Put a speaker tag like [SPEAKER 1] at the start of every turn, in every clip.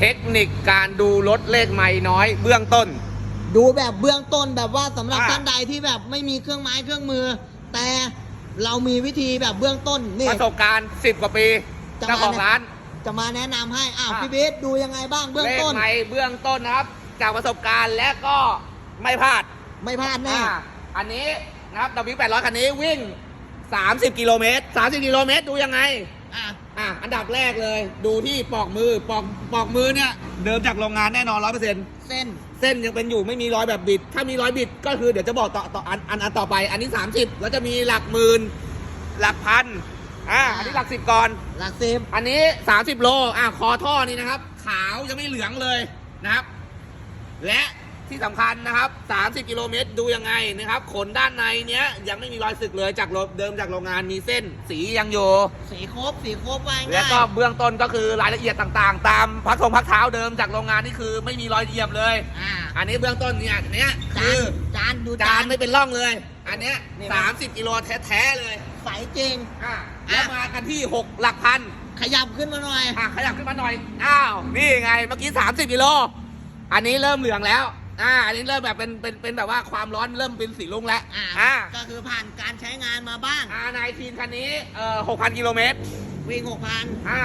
[SPEAKER 1] เทคนิคการดูรถเลขไม่น้อย เบื้องต้น
[SPEAKER 2] ดูแบบเบื้องต้นแบบว่าสำหรับ
[SPEAKER 1] อ่า
[SPEAKER 2] ท่านใดที่แบบไม่มีเครื่องไม้เครื่องมือ แต่เรามีวิธีแบบเบื้องต้นนี่
[SPEAKER 1] ประสบการณ์ 10 กว่าปี
[SPEAKER 2] จะมา
[SPEAKER 1] เจ้าของร้าน
[SPEAKER 2] จะมาแนะนำให้อ้าว
[SPEAKER 1] อ่า
[SPEAKER 2] พี่เบสดูยังไงบ้างเบื้อง
[SPEAKER 1] เลข
[SPEAKER 2] ต้น
[SPEAKER 1] ไม่เบื้องต้นนะครับ จากประสบการณ์และก็ไม่พลาด
[SPEAKER 2] ไม่พลาดแน่
[SPEAKER 1] อ่าอันนี้นะครับ W800 คันนี้วิ่ง 30 กิโลเมตร 30 กิโลเมตรดูยังไง
[SPEAKER 2] อะ
[SPEAKER 1] อะอันดับแรกเลยดูที่ปอกมือปอกปอกมือเนี่ยเดิมจากโรงงานแน่นอน100%
[SPEAKER 2] เส้น
[SPEAKER 1] เส้นยังเป็นอยู่ไม่มีรอยแบบบิด ถ้ามีรอยบิดก็คือเดี๋ยวจะบอกต่อต่ออันอันอันต่อไป อันนี้ 30 แล้วจะมีหลักหมื่นหลักพันอ่าอันนี้หลักสิบก่อน
[SPEAKER 2] หลักสิบ
[SPEAKER 1] อันนี้ 30 โลอะคอท่อนี่นะครับ ขาวยังไม่เหลืองเลยนะครับ และ ที่สำคัญนะครับ 30 กิโลเมตรดูยังไงนะครับขนด้านในเนี้ยยังไม่มีรอยสึกเลยจากโรงเดิมจากโรงงานมีเส้นสียังอยู่
[SPEAKER 2] สีครบสีครบไว้
[SPEAKER 1] แล้ว
[SPEAKER 2] ง่าย
[SPEAKER 1] ก็เบื้องต้นก็คือรายละเอียดต่างๆ ตามพักทงพักเท้าเดิมจากโรงงานนี่คือไม่มีรอยเหยียบเลย
[SPEAKER 2] อ่า
[SPEAKER 1] อันนี้เบื้องต้นเนี่ยอันเนี้ย
[SPEAKER 2] จา
[SPEAKER 1] คื
[SPEAKER 2] น
[SPEAKER 1] อ
[SPEAKER 2] จานดู
[SPEAKER 1] จานไม่เป็นร่องเลย อันเนี้ย
[SPEAKER 2] นี่
[SPEAKER 1] สามสิบกิโลแท้ๆเลย
[SPEAKER 2] ใสจริง
[SPEAKER 1] อะแล้วมากันที่6หลักพัน
[SPEAKER 2] ขยับขึ้นมาหน่อย
[SPEAKER 1] อะขยับขึ้นมาหน่อย อ้าว นี่ไง เมื่อกี้ 30กิโล อันนี้เริ่มเหลืองแล้ว อ่าอันนี้เริ่มแบบเป็นเป็นเป็นแบบว่าความร้อนเริ่มเป็นสีลุงแล้ว
[SPEAKER 2] อ่า
[SPEAKER 1] อ่า
[SPEAKER 2] ก็คือผ่านการใช้งานมาบ้าง
[SPEAKER 1] อ่านายทีนคันนี้เอ่อ6,000กิโลเมตร
[SPEAKER 2] วิ่งหกพัน
[SPEAKER 1] อ่า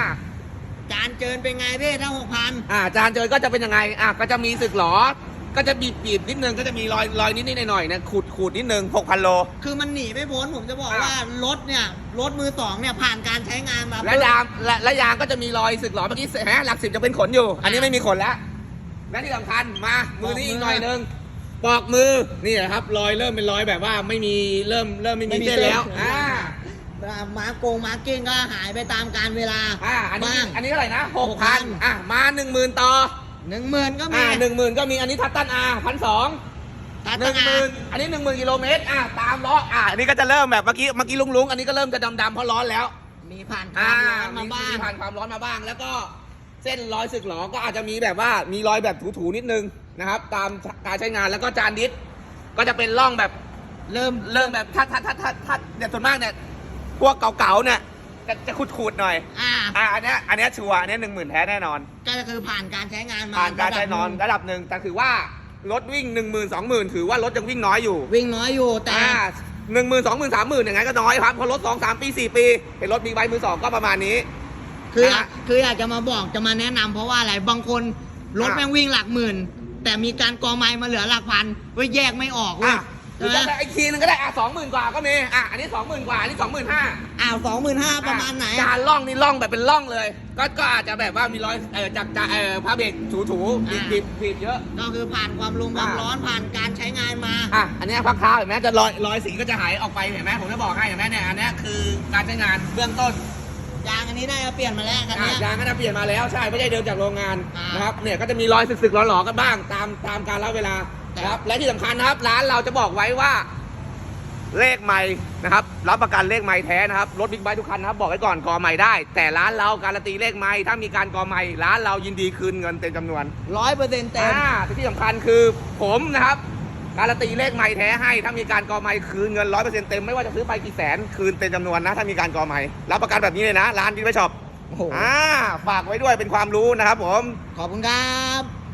[SPEAKER 2] จานเจินเป็นไงพี่ถ้าหกพัน
[SPEAKER 1] อ่าจานเจอก็จะเป็นยังไงอะก็จะมีสึกหรอก็จะบีบบีบนิดนึงก็จะมีรอยรอยนิดนิดหน่อยหน่อยๆนะขูดขูดนิดนึง6,000โล
[SPEAKER 2] คือมันหนีไม่พ้นผมจะบอก
[SPEAKER 1] อ่า
[SPEAKER 2] ว่ารถเนี่ยรถมือสองเนี่ยผ่านการใช้งานมา
[SPEAKER 1] และยางและและยางก็จะมีรอยสึกหรอเมื่อกี้เห็นไหมหลักสิบจะเป็นขนอยู่ อันนี้ไม่มีขนแล้ว และที่สำคัญมามือนี้อีกหน่อยนึงปอกมือนี่แหละครับรอยเริ่มเป็นรอยแบบว่าไม่มีเริ่มเริ่มไม่มีเส้นแล้วอ่า
[SPEAKER 2] มาโกงมาร์กิ้งก็หายไปตามการเวลา
[SPEAKER 1] อ่าอันนี้
[SPEAKER 2] บ้าง
[SPEAKER 1] อันนี้เท่าไหร่นะหกพันอะมาหนึ่งหมื่นต่อ
[SPEAKER 2] หนึ่งหมื่นก็มี
[SPEAKER 1] อ่าหนึ่งหมื่นก็มีอันนี้ทัตตันอาพันสอง
[SPEAKER 2] ตัด
[SPEAKER 1] หนึ่งหมื่นอันนี้หนึ่งหมื่นกิโลเมตร อะ ตามล้อ อะอันนี้ก็จะเริ่มแบบเมื่อกี้เมื่อกี้ลุงๆอันนี้ก็เริ่มจะดำๆเพราะร้อนแล้ว
[SPEAKER 2] มีผ่านค
[SPEAKER 1] อ่าวา
[SPEAKER 2] มร้อนมาบ้าง
[SPEAKER 1] ผ่านความร้อนมาบ้าง แล้วก็ เส้นรอยสึกหรอก็อาจจะมีแบบว่ามีรอยแบบถูๆนิดนึงนะครับ ตามการใช้งานแล้วก็จานดิสก็จะเป็นร่องแบบ
[SPEAKER 2] เริ่ม
[SPEAKER 1] เริ่มแบบทัดทัดทัดทัดทัดเนี่ยส่วนมากเนี่ยพวกเก่าๆเนี่ยจะจะขูดๆหน่อย
[SPEAKER 2] อ่า
[SPEAKER 1] อ่าอันเนี้ยอันเนี้ยชัวร์อันเนี้ยหนึ่งหมื่นแท้แน่นอน
[SPEAKER 2] ก็คือผ่านการใช้งานมา
[SPEAKER 1] ผ่านการใช้นอน
[SPEAKER 2] ระดับ
[SPEAKER 1] ระดับหนึ่งแต่ถือว่ารถวิ่งหนึ่งหมื่นสองหมื่นถือว่ารถยังวิ่งน้อยอยู่
[SPEAKER 2] วิ่งน้อยอยู่แต่
[SPEAKER 1] อ่าหนึ่งหมื่นสองหมื่นสามหมื่นอย่างไงก็น้อยครับเพราะรถสองสามปีสี่ปีเห็นรถบิ๊กไบค์มือสองก็ประมาณนี้
[SPEAKER 2] คือ
[SPEAKER 1] นะ
[SPEAKER 2] อยากคืออยากจะมาบอกจะมาแนะนำเพราะว่าอะไรบางคนรถ
[SPEAKER 1] อะ
[SPEAKER 2] แม่งวิ่งหลักหมื่น แต่มีการกอไม้มาเหลือหลักพันเว้ยแยกไม่ออกเว้ย
[SPEAKER 1] อะหรือ
[SPEAKER 2] ใช่
[SPEAKER 1] จะ
[SPEAKER 2] ไหม
[SPEAKER 1] ไปอีกทีนึงก็ได้อะสองหมื่นกว่าก็มีอะอันนี้สองหมื่นกว่าอันนี้สองหมื่นห้า
[SPEAKER 2] อ้าวสองหมื่นห้าประมาณไหน
[SPEAKER 1] จานล่องนี่ล่องแบบเป็นล่องเลย ก็ก็อาจจะแบบว่ามีรอยเออจากจากเออพาเบรกถูถูๆบีบบีบบีบเยอะ
[SPEAKER 2] ก็คือผ่านความรุงความ
[SPEAKER 1] อะ
[SPEAKER 2] ร้อนผ่านการใช้งานมา
[SPEAKER 1] อะอันเนี้ยพักเท้าเห็นไหมจะรอยรอยสีก็จะหายออกไปเห็นไหมผมจะบอกให้เห็นไหมเนี่ยอันเนี้ยคือการใช้งานเบื้องต้น
[SPEAKER 2] ยางอันนี้ได้มาเปลี่ยนมาแล้วคัน
[SPEAKER 1] อะ
[SPEAKER 2] เนี้ย
[SPEAKER 1] ยางก็จะเปลี่ยนมาแล้วใช่ไม่ใช่เดิมจากโรงงาน
[SPEAKER 2] อ่าน
[SPEAKER 1] นะครับเนี่ยก็จะมีรอยสึกๆหลอๆกันบ้างตามตามการละเวลานะครับและที่สำคัญนะครับ ร้านเราจะบอกไว้ว่า เลขใหม่นะครับ รับประกันเลขใหม่แท้นะครับรถบิ๊กไบค์ทุกคันนะครับบอกไว้ก่อนกอใหม่ได้ แต่ร้านเราการันตีเลขใหม่ถ้ามีการกอใหม่ร้านเรายินดีคืนเงินเต็มจำนวน
[SPEAKER 2] ร้อยเปอร์เซ็นต์เต็ม
[SPEAKER 1] อ่าแต่ที่สำคัญคือผมนะครับ การันตีเลขใหม่แท้ให้ ถ้ามีการกอใหม่คืนเงินร้อยเปอร์เซ็นต์เต็มไม่ว่าจะซื้อไปกี่แสนคืนเต็มจำนวนนะ ถ้ามีการกอใหม่รับประกันแบบนี้เลยนะ ร้านบิ๊กไบค์ช็อป
[SPEAKER 2] โอ้โห
[SPEAKER 1] อ่าฝากไว้ด้วยเป็นความรู้นะครับผม
[SPEAKER 2] ขอบคุณครับ